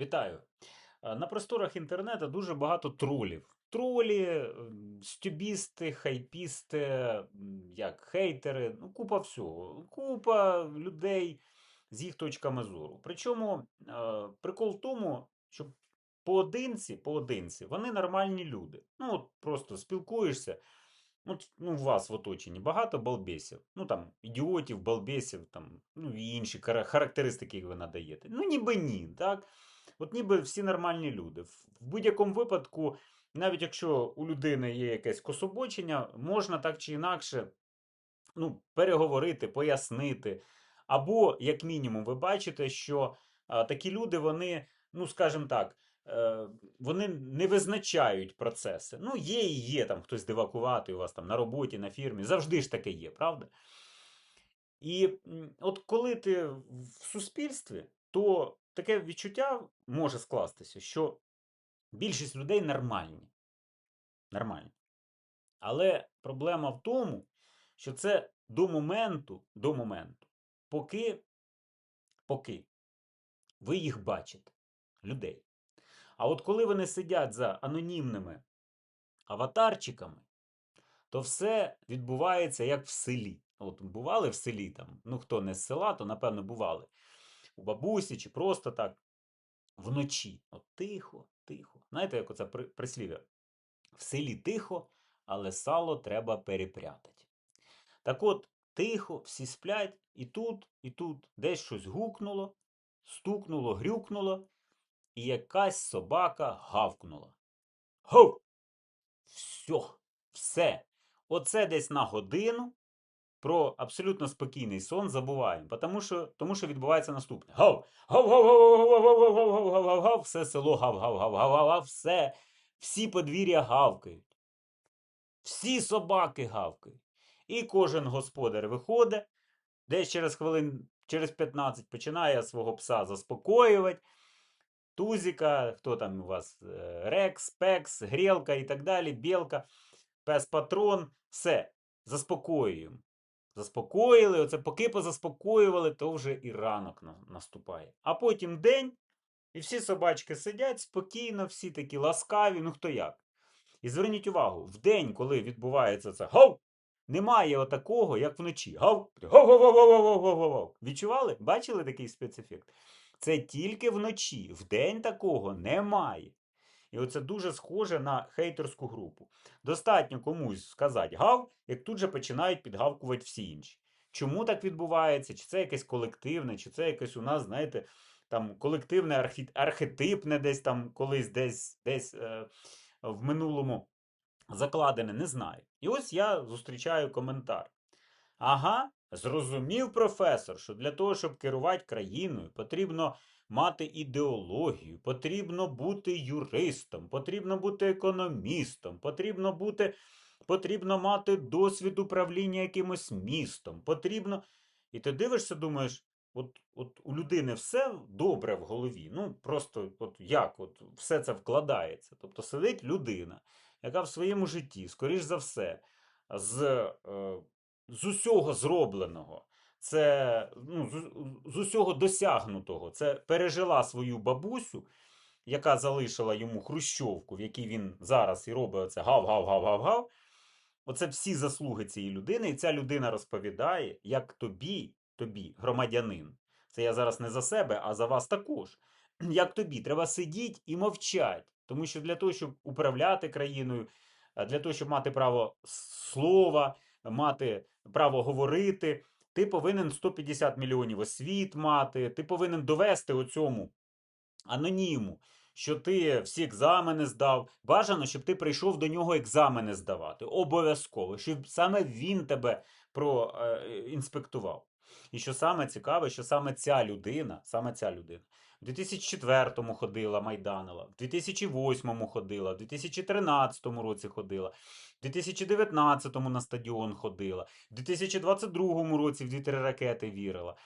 Вітаю! Е, На просторах інтернету дуже багато тролів. Тролі, стюбісти, хайпісти, як хейтери, ну, купа всього. Купа людей з їх точками зору. Причому е, прикол в тому, що поодинці, поодинці, вони нормальні люди. Ну, от просто спілкуєшся. От, ну, у вас в оточенні багато балбесів. Ну там ідіотів, балбесів, там, ну і інші характеристики, які ви надаєте. Ну, ніби ні, так? От ніби всі нормальні люди. В будь-якому випадку, навіть якщо у людини є якесь кособочення, можна так чи інакше ну, переговорити, пояснити. Або, як мінімум, ви бачите, що а, такі люди, вони, ну, скажімо так, е, вони не визначають процеси. Ну, є і є там хтось дивакуватий у вас там на роботі, на фірмі. Завжди ж таке є, правда? І от коли ти в суспільстві, то таке відчуття може скластися, що більшість людей нормальні. Нормальні. Але проблема в тому, що це до моменту, до моменту, поки, поки ви їх бачите, людей. А от коли вони сидять за анонімними аватарчиками, то все відбувається як в селі. От бували в селі там, ну хто не з села, то напевно бували у бабусі чи просто так вночі. От тихо, тихо. Знаєте, як оце прислів'я? В селі тихо, але сало треба перепрятати. Так от, тихо, всі сплять, і тут, і тут десь щось гукнуло, стукнуло, грюкнуло, і якась собака гавкнула. Гов! Все, все. Оце десь на годину про абсолютно спокійний сон забуваємо, тому що, тому що відбувається наступне. Гав! Гав, гав, гав, гав, гав, гав, гав, гав, гав, гав, все село гав, гав, гав, гав, гав, гав, все. Всі подвір'я гавкають. Всі собаки гавкають. І кожен господар виходить, десь через хвилин, через 15 починає свого пса заспокоювати. Тузіка, хто там у вас, е, Рекс, Пекс, Грілка і так далі, Білка, пес патрон, все, заспокоюємо. Заспокоїли, оце поки позаспокоювали, то вже і ранок наступає. А потім день, і всі собачки сидять спокійно, всі такі ласкаві, ну хто як. І зверніть увагу, в день, коли відбувається це гов, немає отакого, як вночі. Гав, гав, гав, гав, гав, гав, гав. Відчували? Бачили такий спецефект? Це тільки вночі. В день такого немає. І оце дуже схоже на хейтерську групу. Достатньо комусь сказати гав, як тут же починають підгавкувати всі інші. Чому так відбувається? Чи це якесь колективне, чи це якесь у нас, знаєте, там колективне архі... архетипне десь там колись десь, десь е, в минулому закладене, не знаю. І ось я зустрічаю коментар. Ага, зрозумів професор, що для того, щоб керувати країною, потрібно мати ідеологію, потрібно бути юристом, потрібно бути економістом, потрібно бути, потрібно мати досвід управління якимось містом, потрібно. І ти дивишся, думаєш, от, от у людини все добре в голові. Ну, просто от як от все це вкладається. Тобто сидить людина, яка в своєму житті, скоріш за все, з, е, з усього зробленого, це ну, з, усього досягнутого, це пережила свою бабусю, яка залишила йому хрущовку, в якій він зараз і робить оце гав-гав-гав-гав-гав. Оце всі заслуги цієї людини, і ця людина розповідає, як тобі, тобі, громадянин. Це я зараз не за себе, а за вас також. Як тобі, треба сидіти і мовчати. Тому що для того, щоб управляти країною, для того, щоб мати право слова, мати право говорити, ти повинен 150 мільйонів освіт мати, ти повинен довести оцьому аноніму, що ти всі екзамени здав. Бажано, щоб ти прийшов до нього екзамени здавати. Обов'язково, щоб саме він тебе проінспектував. І що саме цікаве, що саме ця людина, саме ця людина, в 2004-му ходила Майданова, в 2008-му ходила, в 2013 році ходила, в 2019-му на стадіон ходила, в 2022 році в дві-три ракети вірила.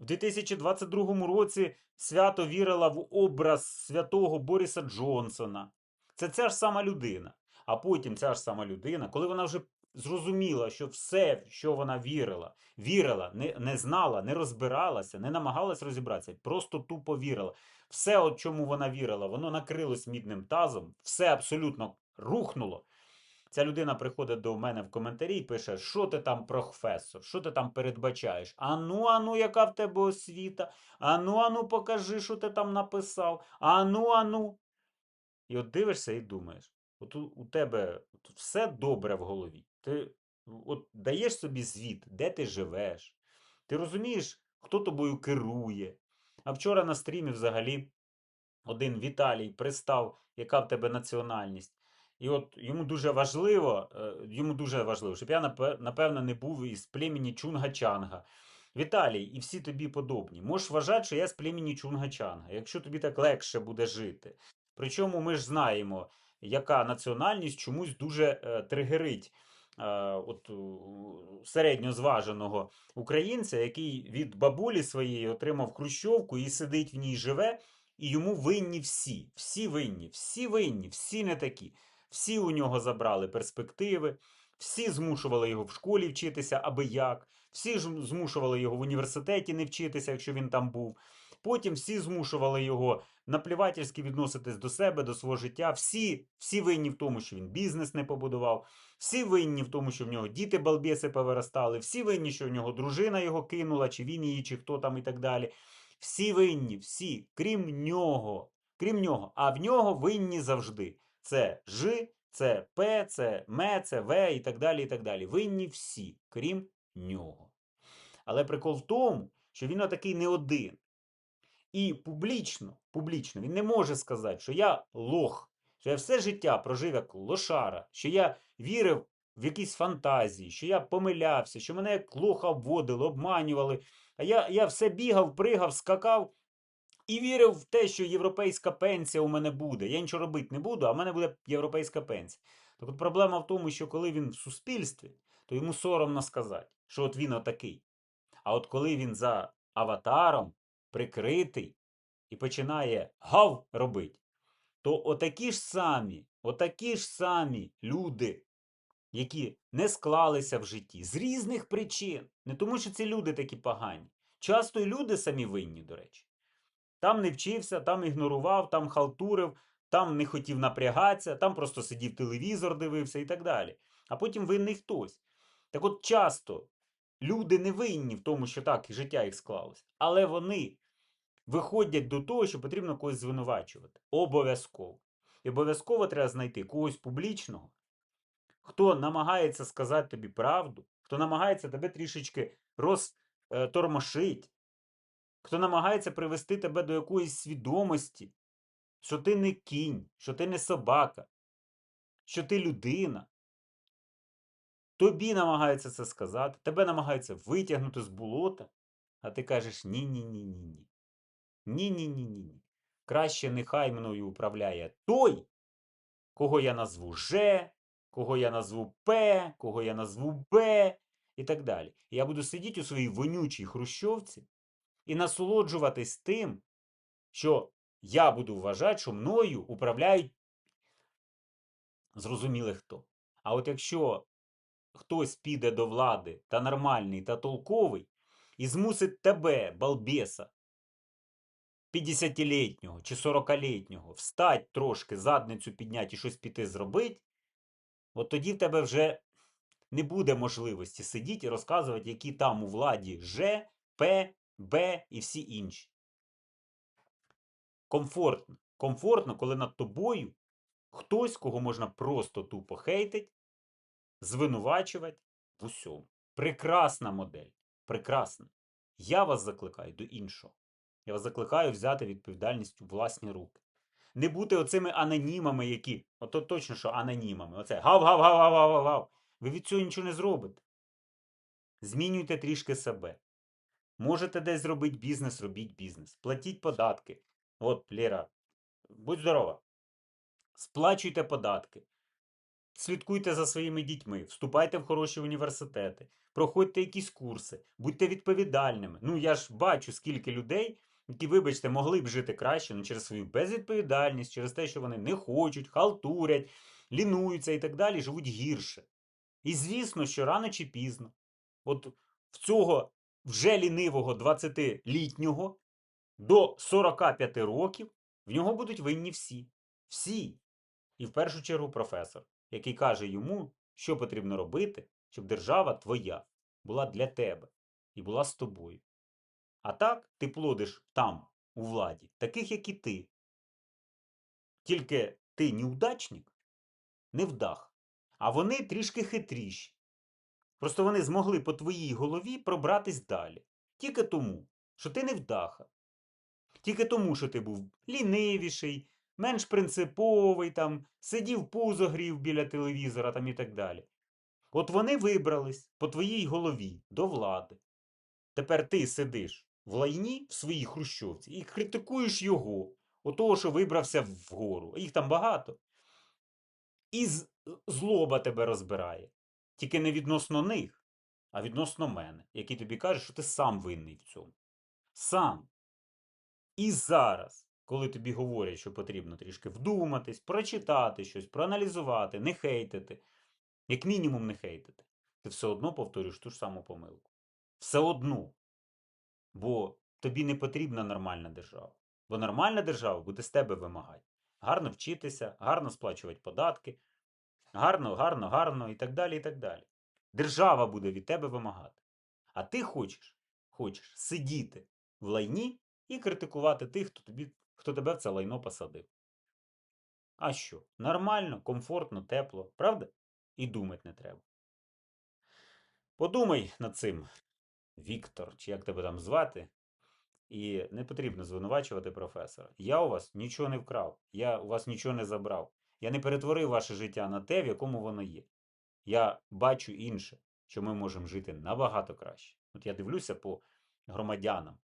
В 2022 році свято вірила в образ святого Боріса Джонсона. Це ця ж сама людина. А потім ця ж сама людина, коли вона вже зрозуміла, що все, в що вона вірила, вірила, не, не знала, не розбиралася, не намагалась розібратися, просто тупо вірила. Все, от чому вона вірила, воно накрилось мідним тазом, все абсолютно рухнуло. Ця людина приходить до мене в коментарі і пише: що ти там, професор, що ти там передбачаєш? Ану, ану, яка в тебе освіта? Ану, ану, покажи, що ти там написав. Ану, ану. І от дивишся і думаєш: от у, у тебе от все добре в голові. Ти от даєш собі звіт, де ти живеш. Ти розумієш, хто тобою керує. А вчора на стрімі взагалі один Віталій пристав, яка в тебе національність. І от йому дуже важливо, е, йому дуже важливо, щоб я напевно не був із племені Чунга-Чанга. Віталій, і всі тобі подобні. Можеш вважати, що я з племені Чунга-Чанга, якщо тобі так легше буде жити. Причому ми ж знаємо, яка національність чомусь дуже е, тригерить от, середньозваженого українця, який від бабулі своєї отримав хрущовку і сидить в ній живе, і йому винні всі. Всі винні, всі винні, всі не такі. Всі у нього забрали перспективи, всі змушували його в школі вчитися аби як, всі ж змушували його в університеті не вчитися, якщо він там був. Потім всі змушували його наплівательськи відноситись до себе, до свого життя. Всі, всі винні в тому, що він бізнес не побудував, всі винні в тому, що в нього діти балбеси повиростали, всі винні, що в нього дружина його кинула, чи він її, чи хто там і так далі. Всі винні, всі, крім нього. Крім нього. А в нього винні завжди. Це Ж, це П, це М, це В і так далі. і так далі. Винні всі, крім нього. Але прикол в тому, що він отакий не один. І публічно, публічно він не може сказати, що я лох, що я все життя прожив як лошара, що я вірив в якісь фантазії, що я помилявся, що мене як лоха обводили, обманювали. А я, я все бігав, пригав, скакав і вірив в те, що європейська пенсія у мене буде. Я нічого робити не буду, а в мене буде європейська пенсія. Так от проблема в тому, що коли він в суспільстві, то йому соромно сказати, що от він отакий. А от коли він за аватаром прикритий і починає гав робити, то отакі ж самі, отакі ж самі люди, які не склалися в житті з різних причин, не тому, що ці люди такі погані. Часто і люди самі винні, до речі. Там не вчився, там ігнорував, там халтурив, там не хотів напрягатися, там просто сидів телевізор, дивився і так далі. А потім винний хтось. Так от часто люди не винні в тому, що так життя їх склалося, але вони виходять до того, що потрібно когось звинувачувати. Обов'язково. І обов'язково треба знайти когось публічного, хто намагається сказати тобі правду, хто намагається тебе трішечки розтормошити, хто намагається привести тебе до якоїсь свідомості, що ти не кінь, що ти не собака, що ти людина. Тобі намагаються це сказати, тебе намагаються витягнути з болота, а ти кажеш ні-ні-ні-ні-ні. Ні-ні-ні-ні-ні. Краще нехай мною управляє той, кого я назву Ж, кого я назву П, кого я назву Б і так далі. Я буду сидіти у своїй вонючій хрущовці і насолоджуватись тим, що я буду вважати, що мною управляють зрозуміли хто. А от якщо хтось піде до влади та нормальний та толковий і змусить тебе, балбеса, 50-літнього чи 40-літнього встать трошки, задницю підняти і щось піти зробити, от тоді в тебе вже не буде можливості сидіти і розказувати, які там у владі Ж, П, Б і всі інші. Комфортно. Комфортно, коли над тобою хтось, кого можна просто тупо хейтить, звинувачувати в усьому. Прекрасна модель. Прекрасна. Я вас закликаю до іншого. Я вас закликаю взяти відповідальність у власні руки. Не бути оцими анонімами, які. Ото точно, що анонімами. Оце гав-гав-гав-гав-гав-гав. Ви від цього нічого не зробите. Змінюйте трішки себе. Можете десь зробити бізнес, робіть бізнес. Платіть податки. От, Лера, будь здорова. Сплачуйте податки. Слідкуйте за своїми дітьми, вступайте в хороші університети, проходьте якісь курси, будьте відповідальними. Ну, я ж бачу, скільки людей, які, вибачте, могли б жити краще, але через свою безвідповідальність, через те, що вони не хочуть, халтурять, лінуються і так далі, живуть гірше. І звісно, що рано чи пізно, от в цього вже лінивого 20-літнього до 45 років в нього будуть винні всі. Всі. І в першу чергу професор, який каже йому, що потрібно робити, щоб держава твоя була для тебе і була з тобою. А так ти плодиш там, у владі, таких, як і ти. Тільки ти неудачник, невдах, а вони трішки хитріші. Просто вони змогли по твоїй голові пробратись далі. Тільки тому, що ти невдаха. Тільки тому, що ти був лінивіший, менш принциповий, там, сидів пузо грів біля телевізора там, і так далі. От вони вибрались по твоїй голові до влади. Тепер ти сидиш в лайні в своїй хрущовці і критикуєш його, отого, що вибрався вгору. Їх там багато. І злоба тебе розбирає. Тільки не відносно них, а відносно мене, який тобі каже, що ти сам винний в цьому. Сам. І зараз, коли тобі говорять, що потрібно трішки вдуматись, прочитати щось, проаналізувати, не хейтити, як мінімум не хейтити, ти все одно повторюєш ту ж саму помилку. Все одно. Бо тобі не потрібна нормальна держава. Бо нормальна держава буде з тебе вимагати. Гарно вчитися, гарно сплачувати податки, гарно, гарно, гарно і так далі, і так далі. Держава буде від тебе вимагати. А ти хочеш, хочеш сидіти в лайні і критикувати тих, хто, тобі, хто тебе в це лайно посадив. А що? Нормально, комфортно, тепло, правда? І думати не треба. Подумай над цим, Віктор, чи як тебе там звати. І не потрібно звинувачувати професора. Я у вас нічого не вкрав, я у вас нічого не забрав. Я не перетворив ваше життя на те, в якому воно є. Я бачу інше, що ми можемо жити набагато краще. От я дивлюся по громадянам.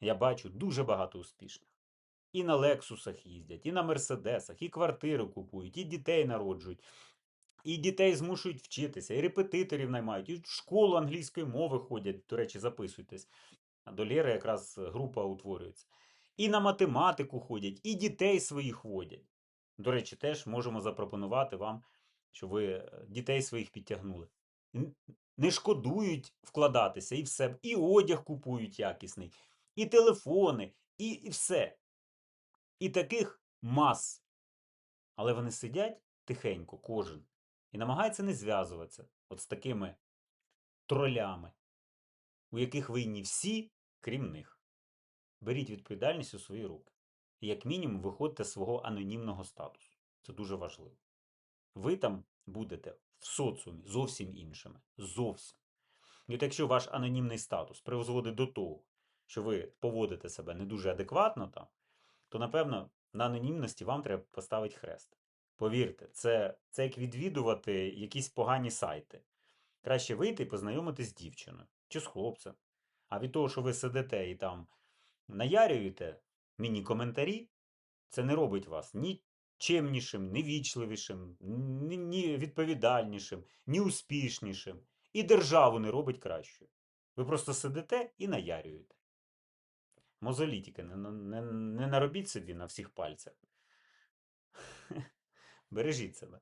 Я бачу дуже багато успішних. І на Лексусах їздять, і на Мерседесах, і квартири купують, і дітей народжують, і дітей змушують вчитися, і репетиторів наймають, і в школу англійської мови ходять. До речі, записуйтесь. До Лєри якраз група утворюється. І на математику ходять, і дітей своїх водять. До речі, теж можемо запропонувати вам, щоб ви е, дітей своїх підтягнули. Не шкодують вкладатися і все, і одяг купують якісний, і телефони, і, і все. І таких мас. Але вони сидять тихенько, кожен, і намагаються не зв'язуватися от з такими тролями, у яких винні всі, крім них. Беріть відповідальність у свої руки. І як мінімум виходьте з свого анонімного статусу. Це дуже важливо. Ви там будете в соціумі зовсім іншими. Зовсім. І от якщо ваш анонімний статус призводить до того, що ви поводите себе не дуже адекватно там, то напевно на анонімності вам треба поставити хрест. Повірте, це, це як відвідувати якісь погані сайти. Краще вийти і познайомитись з дівчиною чи з хлопцем. А від того, що ви сидите і там наярюєте міні-коментарі, це не робить вас ні чемнішим, ні вічливішим, ні, ні відповідальнішим, ні успішнішим. І державу не робить кращою. Ви просто сидите і наярюєте. Мозолі тільки не, не, не наробіть собі на всіх пальцях. Бережіть себе.